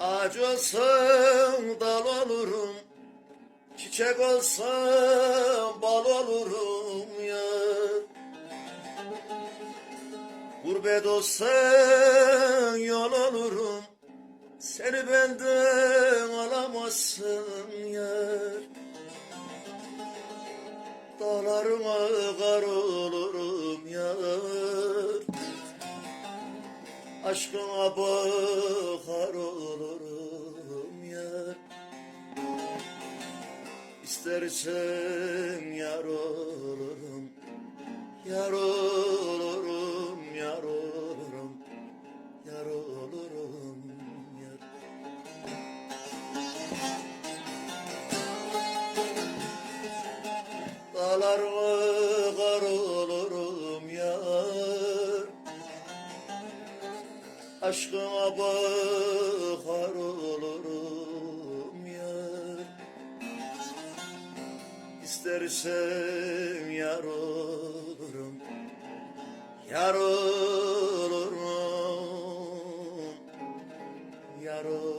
Ağaç olsam dal olurum Çiçek olsam bal olurum yar Gurbet olsan yol olurum Seni benden alamazsın yar. Dağlarıma kar olurum yar. Aşkına bakar İstersen yar olurum Yar olurum, yar olurum Yar olurum, yar. Dağlarıma kar olurum yar? Aşkına bakar İstersem yar olurum Yar olurum Yar olurum.